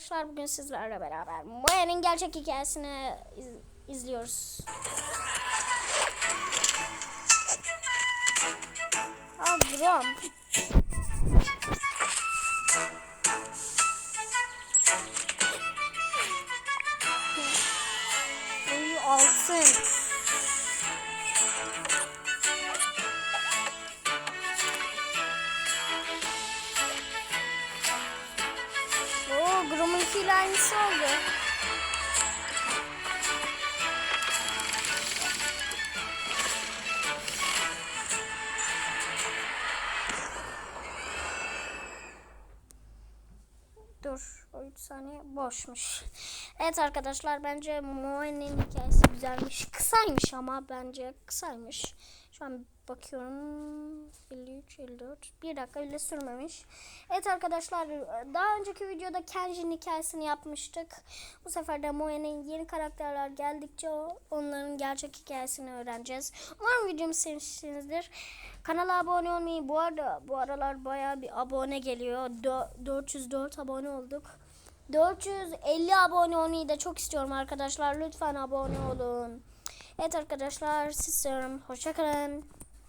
arkadaşlar bugün sizlerle beraber Maya'nın gerçek hikayesini iz- izliyoruz. Al Grom. Uy altın. Oo Grom'unkiyle aynısı oldu. Dur, o 3 saniye boşmuş. Evet arkadaşlar bence Moe'nin hikayesi güzelmiş. Kısaymış ama bence kısaymış. Şu an bakıyorum. 53, 54. Bir dakika bile sürmemiş. Evet arkadaşlar daha önceki videoda Kenji'nin hikayesini yapmıştık. Bu sefer de Moe'nin yeni karakterler geldikçe onların gerçek hikayesini öğreneceğiz. Umarım videomu sevmişsinizdir. Kanala abone olmayı bu arada bu aralar bayağı bir abone geliyor. Dö- 404 abone olduk. 450 abone olmayı da çok istiyorum arkadaşlar. Lütfen abone olun. Evet arkadaşlar siz. Hoşçakalın.